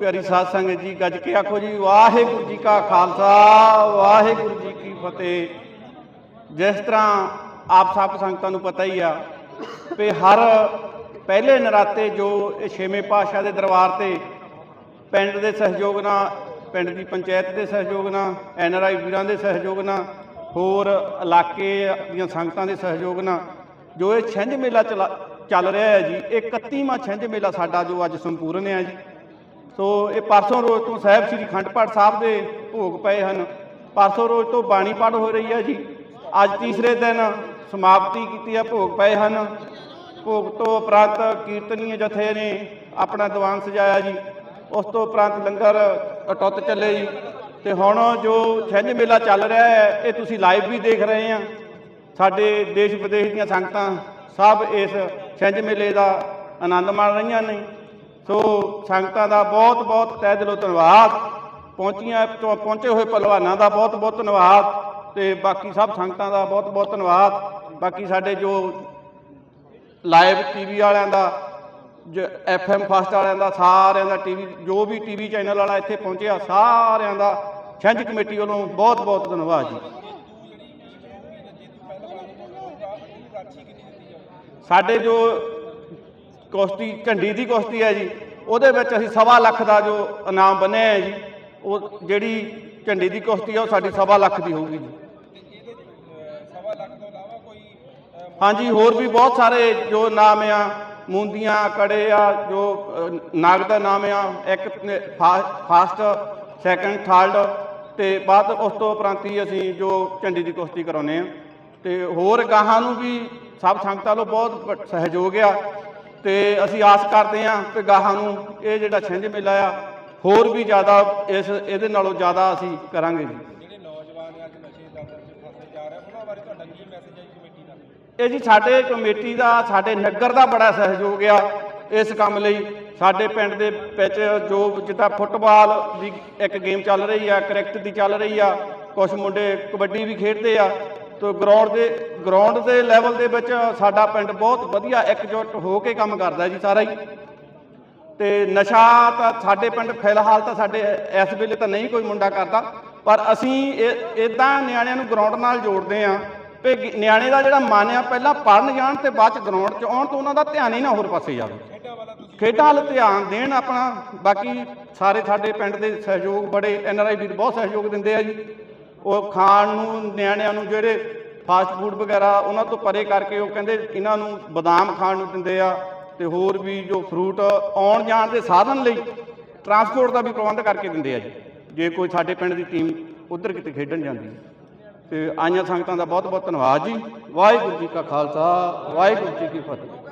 ਪਿਆਰੀ ਸਾਧ ਸੰਗਤ ਜੀ, ਗੱਜ ਕੇ ਆਖੋ ਜੀ, ਵਾਹਿਗੁਰੂ ਜੀ ਕਾ ਖਾਲਸਾ, ਵਾਹਿਗੁਰੂ ਜੀ ਕੀ ਫਤਿਹ। ਜਿਸ ਤਰ੍ਹਾਂ ਆਪ ਸਭ ਸੰਗਤਾਂ ਨੂੰ ਪਤਾ ਹੀ ਆ ਵੀ ਹਰ ਪਹਿਲੇ ਨਰਾਤੇ ਜੋ ਇਹ ਛੇਵੇਂ ਪਾਤਸ਼ਾਹ ਦੇ ਦਰਬਾਰ ਤੇ ਪਿੰਡ ਦੇ ਸਹਿਯੋਗ ਨਾਲ, ਪਿੰਡ ਦੀ ਪੰਚਾਇਤ ਦੇ ਸਹਿਯੋਗ ਨਾਲ, ਐੱਨ ਆਰ ਆਈ ਵੀਰਾਂ ਦੇ ਸਹਿਯੋਗ ਨਾਲ, ਹੋਰ ਇਲਾਕੇ ਦੀਆਂ ਸੰਗਤਾਂ ਦੇ ਸਹਿਯੋਗ ਨਾਲ, ਜੋ ਇਹ ਛਿੰਝ ਮੇਲਾ ਚਲਾ- ਚੱਲ ਰਿਹਾ ਹੈ ਜੀ, ਇਹ 31ਵਾਂ ਛਿੰਝ ਮੇਲਾ ਸਾਡਾ ਜੋ ਅੱਜ ਸੰਪੂਰਨ ਹੈ ਜੀ। ਸੋ ਇਹ ਪਰਸੋਂ ਰੋਜ਼ ਤੋਂ ਸਾਹਿਬ ਸ੍ਰੀ ਅਖੰਡ ਪਾਠ ਸਾਹਿਬ ਦੇ ਭੋਗ ਪਏ ਹਨ। ਪਰਸੋਂ ਰੋਜ਼ ਤੋਂ ਬਾਣੀ ਪਾਠ ਹੋ ਰਹੀ ਹੈ ਜੀ। ਅੱਜ ਤੀਸਰੇ ਦਿਨ ਸਮਾਪਤੀ ਕੀਤੀ ਹੈ ਭੋਗ ਪਏ ਹਨ। ਭੋਗ ਤੋਂ ਉਪਰੰਤ ਕੀਰਤਨੀਏ ਜਥੇ ਨੇ ਆਪਣਾ ਦੀਵਾਨ ਸਜਾਇਆ ਜੀ। ਉਸ ਤੋਂ ਉਪਰੰਤ ਲੰਗਰ ਅਟੁੱਟ ਚੱਲੇ ਜੀ। ਤੇ ਹੁਣ ਜੋ ਛਿੰਝ ਮੇਲਾ ਚੱਲ ਰਿਹਾ ਹੈ, ਇਹ ਤੁਸੀਂ ਲਾਈਵ ਵੀ ਦੇਖ ਰਹੇ ਆ। ਸਾਡੇ ਦੇਸ਼ ਵਿਦੇਸ਼ ਦੀਆਂ ਸੰਗਤਾਂ ਸਭ ਇਸ ਛਿੰਝ ਮੇਲੇ ਦਾ ਆਨੰਦ ਮਾਣ ਰਹੀਆਂ ਨੇ। ਸੋ ਸੰਗਤਾਂ ਦਾ ਬਹੁਤ ਬਹੁਤ ਤਹਿ ਦਿਲੋਂ ਧੰਨਵਾਦ। ਪਹੁੰਚੀਆਂ ਤੋਂ ਪਹੁੰਚੇ ਹੋਏ ਪਹਿਲਵਾਨਾਂ ਦਾ ਬਹੁਤ ਬਹੁਤ ਧੰਨਵਾਦ ਤੇ ਬਾਕੀ ਸਭ ਸੰਗਤਾਂ ਦਾ ਬਹੁਤ ਬਹੁਤ ਧੰਨਵਾਦ। ਬਾਕੀ ਸਾਡੇ ਜੋ ਲਾਈਵ ਟੀਵੀ ਵਾਲਿਆਂ ਦਾ, ਜੋ ਐਫਐਮ ਫਸਟ ਵਾਲਿਆਂ ਦਾ, ਸਾਰਿਆਂ ਦਾ ਟੀਵੀ, ਜੋ ਵੀ ਟੀਵੀ ਚੈਨਲ ਵਾਲਾ ਇੱਥੇ ਪਹੁੰਚਿਆ, ਸਾਰਿਆਂ ਦਾ ਛਿੰਝ ਕਮੇਟੀ ਵੱਲੋਂ ਬਹੁਤ ਬਹੁਤ ਧੰਨਵਾਦ ਜੀ। ਸਾਡੇ ਜੋ ਕੁਸ਼ਤੀ ਝੰਡੀ ਦੀ ਕੁਸ਼ਤੀ ਹੈ ਜੀ। ਉਹਦੇ ਵਿੱਚ ਅਸੀਂ ਸਵਾ ਲੱਖ ਦਾ ਜੋ ਇਨਾਮ ਬੰਨਿਆ ਹੈ ਜੀ, ਉਹ ਜਿਹੜੀ ਝੰਡੀ ਦੀ ਕੁਸ਼ਤੀ ਹੈ, ਉਹ ਸਾਡੀ ਸਵਾ ਲੱਖ ਦੀ ਹੋਊਗੀ ਜੀ। ਹਾਂਜੀ, ਹੋਰ ਵੀ ਬਹੁਤ ਸਾਰੇ ਜੋ ਨਾਮ ਆ, ਮੁੰਦੀਆਂ, ਕੜੇ ਆ, ਜੋ ਨਾਗ ਦਾ ਨਾਮ ਆ, ਇੱਕ ਫਾਸਟ, ਸੈਕੰਡ, ਥਰਡ ਤੇ ਬਾਅਦ ਉਸ ਤੋਂ ਉਪਰੰਤ ਹੀ ਅਸੀਂ ਜੋ ਝੰਡੀ ਦੀ ਕੁਸ਼ਤੀ ਕਰਾਉਨੇ ਆ ਤੇ ਹੋਰ ਗਾਹਾਂ ਨੂੰ ਵੀ ਸਭ ਸੰਗਤਾਂ ਵੱਲੋਂ ਬਹੁਤ ਸਹਿਯੋਗ ਆ। ਤੇ ਅਸੀਂ ਆਸ ਕਰਦੇ ਆ ਕਿ ਗਾਹਾਂ ਨੂੰ ਇਹ ਜਿਹੜਾ ਛਿੰਝ ਮੇਲਾ ਆ ਹੋਰ ਵੀ ਜ਼ਿਆਦਾ ਇਸ ਇਹਦੇ ਨਾਲੋਂ ਜ਼ਿਆਦਾ ਅਸੀਂ ਕਰਾਂਗੇ ਜੀ। ਜਿਹੜੇ ਨੌਜਵਾਨ ਅੱਜ ਨਸ਼ੇ ਦਾ ਫਸਦੇ ਜਾ ਰਹੇ ਉਹਨਾਂ ਬਾਰੇ ਤੁਹਾਡਾ ਕੀ ਮੈਸੇਜ ਹੈ ਜੀ ਕਮੇਟੀ ਦਾ? ਇਹ ਜੀ ਸਾਡੇ ਕਮੇਟੀ ਦਾ ਸਾਡੇ ਨਗਰ ਦਾ ਬੜਾ ਸਹਿਯੋਗ ਆ ਇਸ ਕੰਮ ਲਈ। ਸਾਡੇ ਪਿੰਡ ਦੇ ਵਿੱਚ ਜੋ ਜਿੱਦਾਂ ਫੁੱਟਬਾਲ ਦੀ ਇੱਕ ਗੇਮ ਚੱਲ ਰਹੀ ਆ ਕ੍ਰਿਕਟ ਦੀ ਚੱਲ ਰਹੀ ਆ ਕੁਝ ਮੁੰਡੇ ਕਬੱਡੀ ਵੀ ਖੇਡਦੇ ਆ। ਤੋ ਗਰਾਊਂਡ ਦੇ ਗਰਾਊਂਡ ਦੇ ਲੈਵਲ ਦੇ ਵਿੱਚ ਸਾਡਾ ਪਿੰਡ ਬਹੁਤ ਵਧੀਆ ਇਕਜੁੱਟ ਹੋ ਕੇ ਕੰਮ ਕਰਦਾ ਜੀ ਸਾਰਾ ਹੀ। ਤੇ ਨਸ਼ਾ ਤਾਂ ਸਾਡੇ ਪਿੰਡ ਫਿਲਹਾਲ ਤਾਂ ਸਾਡੇ ਇਸ ਵੇਲੇ ਤਾਂ ਨਹੀਂ ਕੋਈ ਮੁੰਡਾ ਕਰਦਾ, ਪਰ ਅਸੀਂ ਇਦਾਂ ਨਿਆਣਿਆਂ ਨੂੰ ਗਰਾਊਂਡ ਨਾਲ ਜੋੜਦੇ ਆਂ ਕਿ ਗ- ਨਿਆਣੇ ਦਾ ਜਿਹੜਾ ਮਨ ਆ, ਪਹਿਲਾਂ ਪੜਨ ਜਾਣ ਤੇ ਬਾਅਦ ਚ ਗਰਾਊਂਡ 'ਚ ਆਉਣ ਤੋਂ ਉਹਨਾਂ ਦਾ ਧਿਆਨ ਹੀ ਨਾ ਹੋਰ ਪਾਸੇ ਜਾਵੇ। ਖੇਡਾਂ ਖੇਡਾਂ ਵੱਲ ਧਿਆਨ ਦੇਣ ਆਪਣਾ, ਬਾਕੀ ਸਾਰੇ ਸਾਡੇ ਪਿੰਡ ਦੇ ਸਹਿਯੋਗ ਬੜੇ ਐਨਆਰਆਈ ਵੀਰ ਬਹੁਤ ਸਹਿਯੋਗ ਦਿੰਦੇ ਆ ਜੀ। ਉਹ ਖਾਣ ਨੂੰ, ਨਿਆਣਿਆਂ ਨੂੰ ਜਿਹੜੇ ਫਾਸਟ ਫੂਡ ਵਗੈਰਾ, ਉਹਨਾਂ ਤੋਂ ਪਰੇ ਕਰਕੇ ਉਹ ਕਹਿੰਦੇ ਇਹਨਾਂ ਨੂੰ ਬਦਾਮ ਖਾਣ ਨੂੰ ਦਿੰਦੇ ਆ ਤੇ ਹੋਰ ਵੀ ਜੋ ਫਰੂਟ ਆਉਣ ਜਾਣ ਦੇ ਸਾਧਨ ਲਈ ਟਰਾਂਸਪੋਰਟ ਦਾ ਵੀ ਪ੍ਰਬੰਧ ਕਰਕੇ ਦਿੰਦੇ ਆ ਜੀ। ਜੇ ਕੋਈ ਸਾਡੇ ਪਿੰਡ ਦੀ ਟੀਮ ਉਧਰ ਕਿਤੇ ਖੇਡਣ ਜਾਂਦੀ ਹੈ। ਤੇ ਆਈਆਂ ਸੰਗਤਾਂ ਦਾ ਬਹੁਤ ਬਹੁਤ ਧੰਨਵਾਦ ਜੀ। ਵਾਹਿਗੁਰੂ ਜੀ ਕਾ ਖਾਲਸਾ, ਵਾਹਿਗੁਰੂ ਜੀ ਕੀ ਫਤਿਹ।